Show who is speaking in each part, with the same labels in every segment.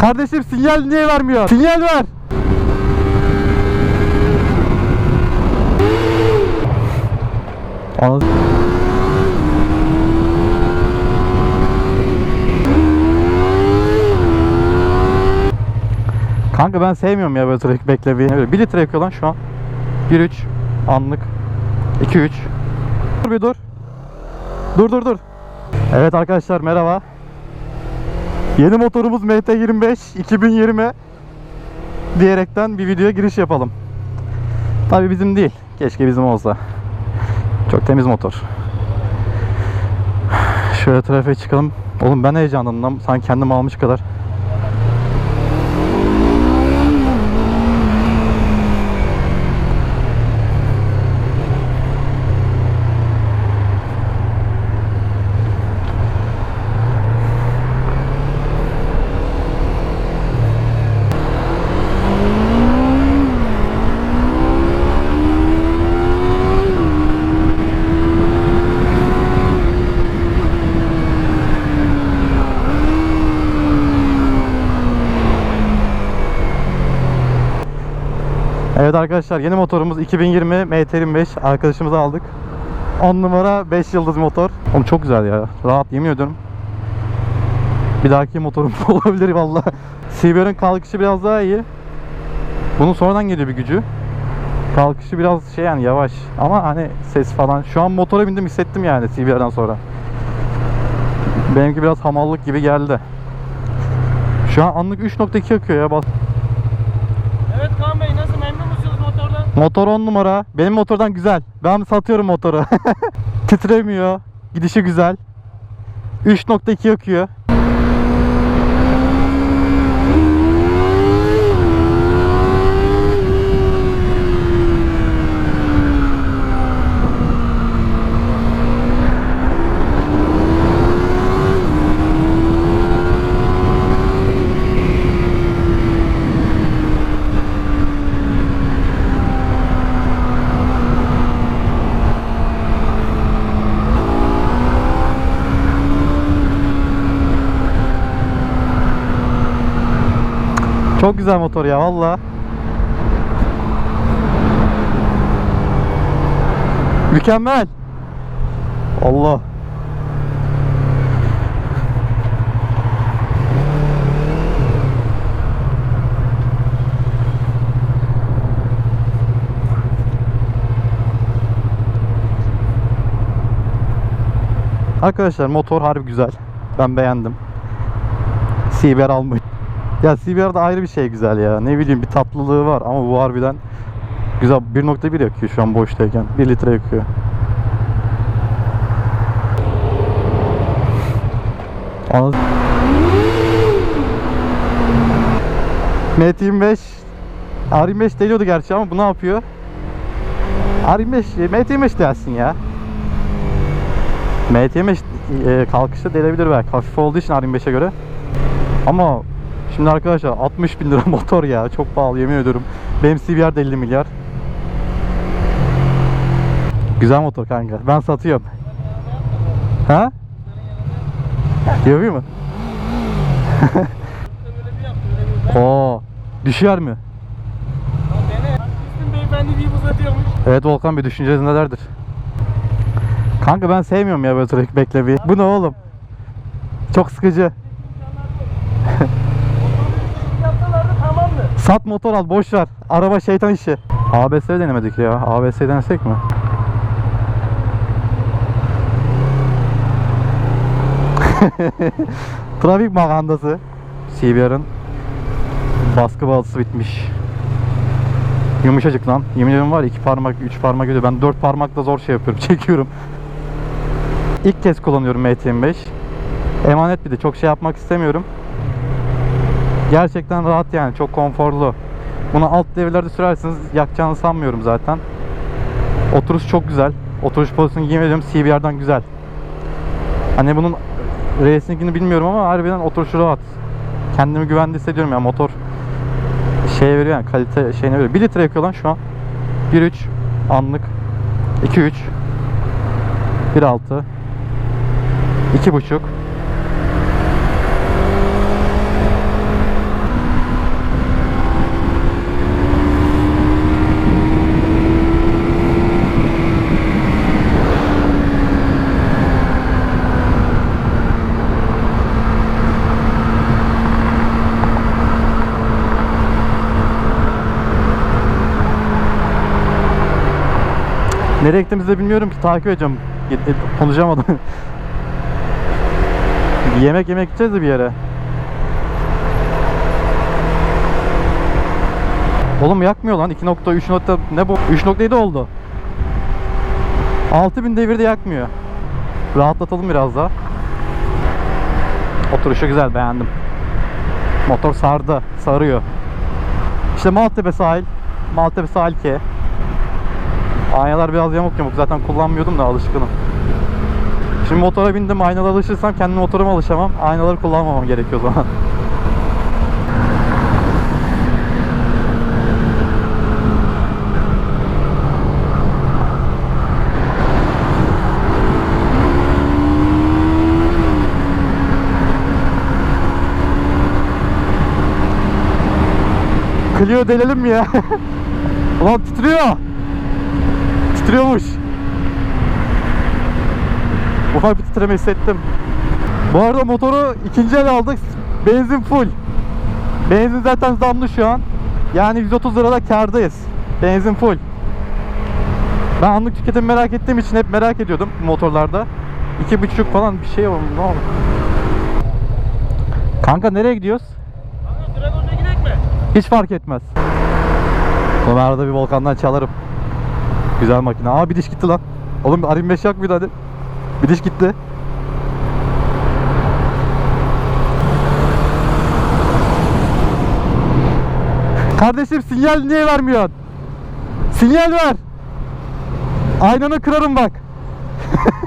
Speaker 1: Kardeşim sinyal niye vermiyor? Sinyal ver. Anladın. Kanka ben sevmiyorum ya böyle trafik beklemeyi. Böyle 1 litre yakıyor lan şu an. 1.3 anlık. 2.3 Dur bir dur. Dur dur dur. Evet arkadaşlar merhaba. Yeni motorumuz MT25 2020 diyerekten bir videoya giriş yapalım. Tabi bizim değil. Keşke bizim olsa. Çok temiz motor. Şöyle trafiğe çıkalım. Oğlum ben heyecanlandım. Sanki kendim almış kadar. Evet arkadaşlar yeni motorumuz 2020 MT25 arkadaşımıza aldık. 10 numara 5 yıldız motor. Oğlum çok güzel ya. Rahat yemin ediyorum. Bir dahaki motorum olabilir valla. CBR'ın kalkışı biraz daha iyi. Bunun sonradan geliyor bir gücü. Kalkışı biraz şey yani yavaş. Ama hani ses falan. Şu an motora bindim hissettim yani CBR'dan sonra. Benimki biraz hamallık gibi geldi. Şu an anlık 3.2 akıyor ya. Motor 10 numara. Benim motordan güzel. Ben satıyorum motoru. Titremiyor. Gidişi güzel. 3.2 yakıyor. Çok güzel motor ya valla. Mükemmel. Allah. Arkadaşlar motor harbi güzel. Ben beğendim. CBR almayı. Ya CBR'da ayrı bir şey güzel ya. Ne bileyim bir tatlılığı var ama bu harbiden güzel. 1.1 yakıyor şu an boştayken. 1 litre yakıyor. Anladın? MT25 R25 deniyordu gerçi ama bu ne yapıyor? R25 MT25 dersin ya. MT25 e, kalkışta delebilir belki. Hafif olduğu için R25'e göre. Ama şimdi arkadaşlar 60 bin lira motor ya. Çok pahalı yemin ediyorum. Benim CBR de 50 milyar. Güzel motor kanka. Ben satıyorum. Ha? Yapayım mı? Oo. Düşer mi? Evet Volkan bir düşünceniz nelerdir? Kanka ben sevmiyorum ya böyle trafik beklemeyi. Bu ne oğlum? Çok sıkıcı. Sat motor al boş ver. Araba şeytan işi. ABS denemedik ya. ABS denesek mi? Trafik magandası. CBR'ın baskı baltısı bitmiş. Yumuşacık lan. Yemin ediyorum var iki parmak, üç parmak gidiyor. Ben dört parmakla zor şey yapıyorum, çekiyorum. İlk kez kullanıyorum MT25. Emanet bir de çok şey yapmak istemiyorum. Gerçekten rahat yani çok konforlu. Bunu alt devirlerde sürerseniz yakacağını sanmıyorum zaten. Oturuş çok güzel. Oturuş pozisyonu yemin ediyorum CBR'dan güzel. Hani bunun racing'ini bilmiyorum ama harbiden oturuşu rahat. Kendimi güvende hissediyorum ya motor şey veriyor yani kalite şeyine veriyor. 1 litre yakıyor lan şu an. 1.3 anlık 2.3 1.6 2.5 Nereye gittiğimizi de bilmiyorum ki takip edeceğim. Konuşamadım. yemek yemek gideceğiz de bir yere. Oğlum yakmıyor lan. 2.3 nokta ne bu? 3.7 oldu. 6000 devirde yakmıyor. Rahatlatalım biraz daha. Oturuşu güzel beğendim. Motor sardı sarıyor. İşte Maltepe sahil. Maltepe sahil K Aynalar biraz yamuk yamuk zaten kullanmıyordum da alışkınım Şimdi motora bindim aynalara alışırsam kendi motoruma alışamam Aynaları kullanmamam gerekiyor o zaman Clio delelim mi ya? Ulan titriyor. Titriyormuş. Ufak bir titreme hissettim. Bu arada motoru ikinci el aldık. Benzin full. Benzin zaten zamlı şu an. Yani 130 lirada kardayız. Benzin full. Ben anlık tüketim merak ettiğim için hep merak ediyordum motorlarda. 2.5 falan bir şey oldu. Ne oldu? Kanka nereye gidiyoruz?
Speaker 2: Kanka Dragon'da gidelim mi?
Speaker 1: Hiç fark etmez. Sonra arada bir volkandan çalarım. Güzel makine. Aa bir diş gitti lan. Oğlum arayın 5 yak mıydı hadi. Bir diş gitti. Kardeşim sinyal niye vermiyorsun? Sinyal ver. Aynanı kırarım bak.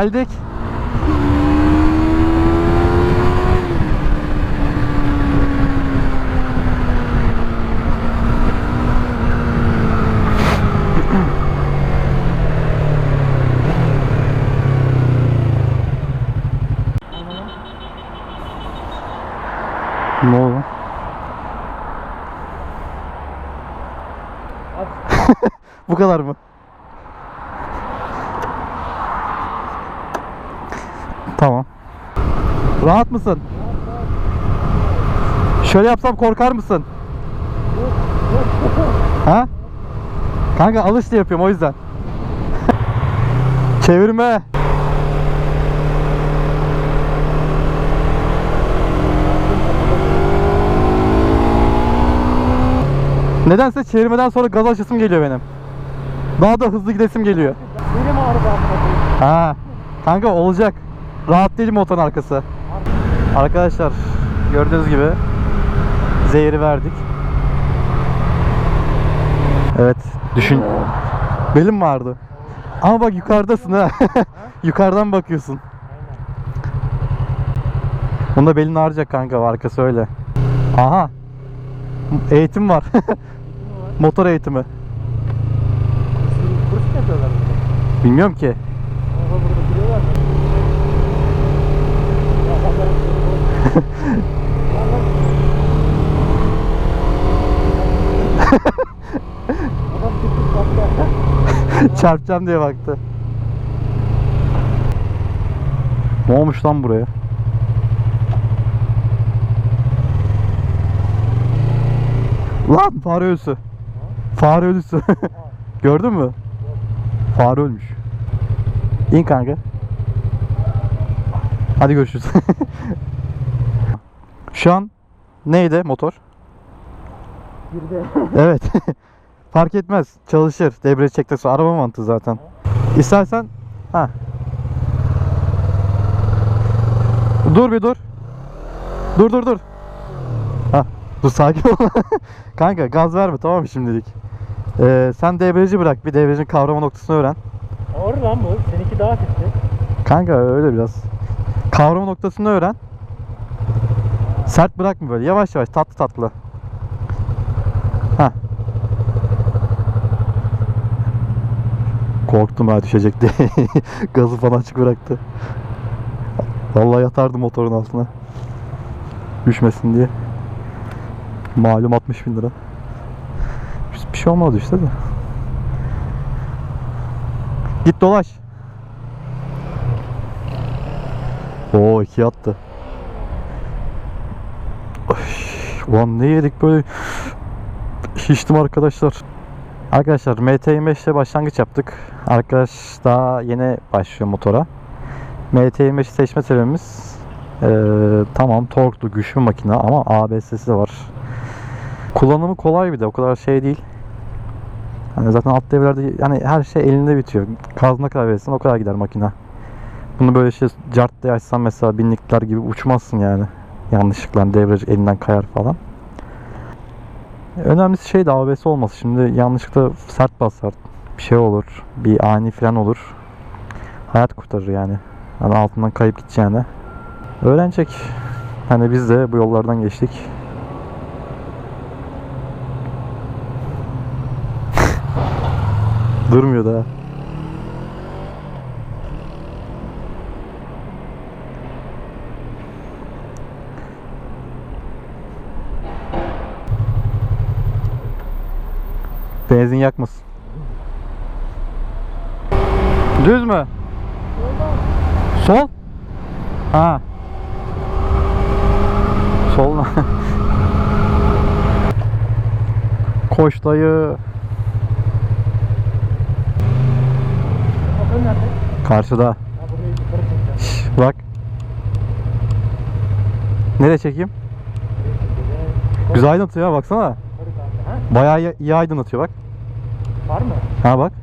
Speaker 1: Deldik. Ne? Bu kadar mı? Tamam. Rahat mısın? Şöyle yapsam korkar mısın? ha? Kanka alış diye yapıyorum o yüzden. Çevirme. Nedense çevirmeden sonra gaz açısım geliyor benim. Daha da hızlı gidesim geliyor.
Speaker 2: Benim amına
Speaker 1: Ha, kanka olacak. Rahat değil motorun arkası. Arkadaşlar gördüğünüz gibi zehri verdik. Evet düşün. Belim vardı. Ama bak yukarıdasın ha. Yukarıdan bakıyorsun. Bunda belin ağrıyacak kanka arkası öyle. Aha. Eğitim var. Motor eğitimi. Bilmiyorum ki. Çarpacağım diye baktı. Ne olmuş lan buraya? Lan fare ölüsü. Fare ölüsü. Gördün mü? Fare ölmüş. İn kanka. Hadi görüşürüz. Şu an neydi motor?
Speaker 2: Girdi.
Speaker 1: Evet. Fark etmez. Çalışır. Debriyaj çektikten sonra araba mantığı zaten. İstersen ha. Dur bir dur. Dur dur dur. Ha, dur sakin ol. Kanka gaz verme tamam mı şimdilik? Ee, sen debriyajı bırak. Bir debriyajın kavrama noktasını öğren.
Speaker 2: Ağır lan bu. Seninki daha hafifti.
Speaker 1: Kanka öyle biraz. Kavrama noktasını öğren. Sert bırakma böyle. Yavaş yavaş tatlı tatlı. Ha. Korktum ha düşecek diye. Gazı falan açık bıraktı. Vallahi yatardım motorun altına. Düşmesin diye. Malum 60 bin lira. Bir şey olmadı işte de. Git dolaş. Oo iki attı. Ulan ne yedik böyle şiştim arkadaşlar. Arkadaşlar MT25 ile başlangıç yaptık. Arkadaş daha yeni başlıyor motora. MT25'i seçme sebebimiz eee, tamam torklu güçlü makine ama ABS'si de var. Kullanımı kolay bir de o kadar şey değil. Hani zaten alt devirlerde yani her şey elinde bitiyor. Ne kadar verirsen o kadar gider makine. Bunu böyle şey cart diye açsan mesela binlikler gibi uçmazsın yani. Yanlışlıkla devreci elinden kayar falan. Önemlisi şey de ABS olması. Şimdi yanlışlıkla sert basar. Bir şey olur. Bir ani fren olur. Hayat kurtarır yani. Hani altından kayıp gideceğine. Öğrenecek. Hani biz de bu yollardan geçtik. Durmuyor daha. Benzin yakmasın. Düz mü? Sol? Ha. Sol. Koş dayı. Karşıda. Şş, bak. Nereye çekeyim? Güzel aydınlatıyor ha baksana. Bayağı iyi aydınlatıyor bak. Ha bak.